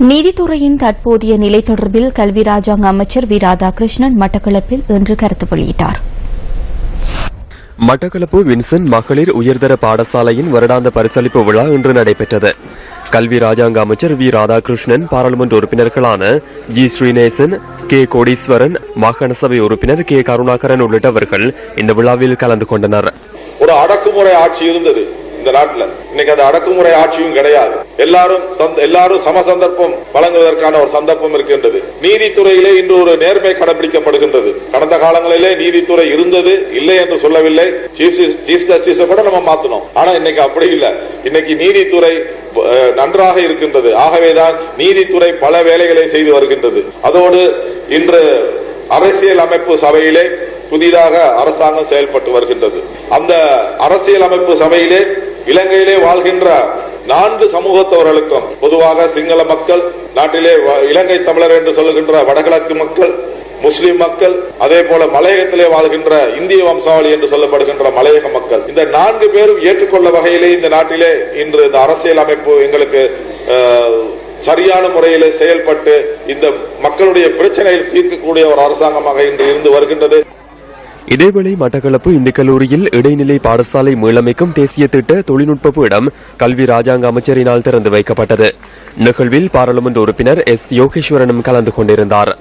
நீதித்துறையின் தற்போதைய நிலை தொடர்பில் கல்வி ராஜாங்க அமைச்சர் வி. ராதாகிருஷ்ணன் மட்டக்களப்பில் இன்று கருத்து வெளியிட்டார். மட்டக்களப்பு வின்சென்ட் மகளிர் உயர்தர பாடசாலையின் வருடாந்த பரிசளிப்பு விழா இன்று நடைபெற்றது. கல்வி ராஜாங்க அமைச்சர் வி. ராதாகிருஷ்ணன் பாராளுமன்ற உறுப்பினர்களான ஜி. ஸ்ரீநேசன் கே. கோடீஸ்வரன் மாகாண சபை உறுப்பினர் கே. கருணாகரன் உள்ளிட்டவர்கள் இந்த விழாவில் கலந்து கொண்டனர். ஒரு அடக்குமுறை ஆட்சி இருந்தது இந்த நாட்டுல. இன்னைக்கு அந்த அடக்குமுறை ஆட்சியும் கிடையாது. எல்லாரும் எல்லாரும் சம சந்தர்ப்பம் வழங்குவதற்கான ஒரு சந்தர்ப்பம் இருக்கின்றது. நீதித்துறையிலே இன்று ஒரு நேர்மை கடைபிடிக்கப்படுகின்றது கடந்த காலங்களிலே நீதித்துறை இருந்தது இல்லை என்று சொல்லவில்லை. சீஃப் சீஃப் ஜஸ்டிஸ் கூட நம்ம மாத்தணும் ஆனா இன்னைக்கு அப்படி இல்லை. இன்னைக்கு நீதித்துறை நன்றாக இருக்கின்றது. ஆகவேதான் நீதித்துறை பல வேலைகளை செய்து வருகின்றது. அதோடு இன்று அரசியல் அமைப்பு சபையிலே புதிதாக அரசாங்கம் செயல்பட்டு வருகின்றது. அந்த அரசியல் அமைப்பு சபையிலே இலங்கையிலே வாழ்கின்ற நான்கு சமூகத்தவர்களுக்கும் பொதுவாக சிங்கள மக்கள் நாட்டிலே வ- இலங்கை தமிழர் என்று சொல்லுகின்ற வடகிழக்கு மக்கள் முஸ்லிம் மக்கள் அதே போல மலையகத்திலே வாழ்கின்ற இந்திய வம்சாவளி என்று சொல்லப்படுகின்ற மலையக மக்கள். இந்த நான்கு பேரும் ஏற்றுக்கொள்ள வகையிலே இந்த நாட்டிலே இன்று இந்த அரசியல் அமைப்பு எங்களுக்கு சரியான முறையிலே செயல்பட்டு இந்த மக்களுடைய பிரச்சனையில் தீர்க்கக்கூடிய ஒரு அரசாங்கமாக இன்று இருந்து வருகின்றது. இதேவேளை மட்டக்களப்பு இந்து கல்லூரியில் இடைநிலை பாடசாலை மீளமைக்கும் தேசிய திட்ட தொழில்நுட்ப பீடம் கல்வி ராஜாங்க அமைச்சரினால் திறந்து வைக்கப்பட்டது. நிகழ்வில் பாராளுமன்ற உறுப்பினர் எஸ். யோகேஸ்வரனும் கலந்து கொண்டிருந்தார்.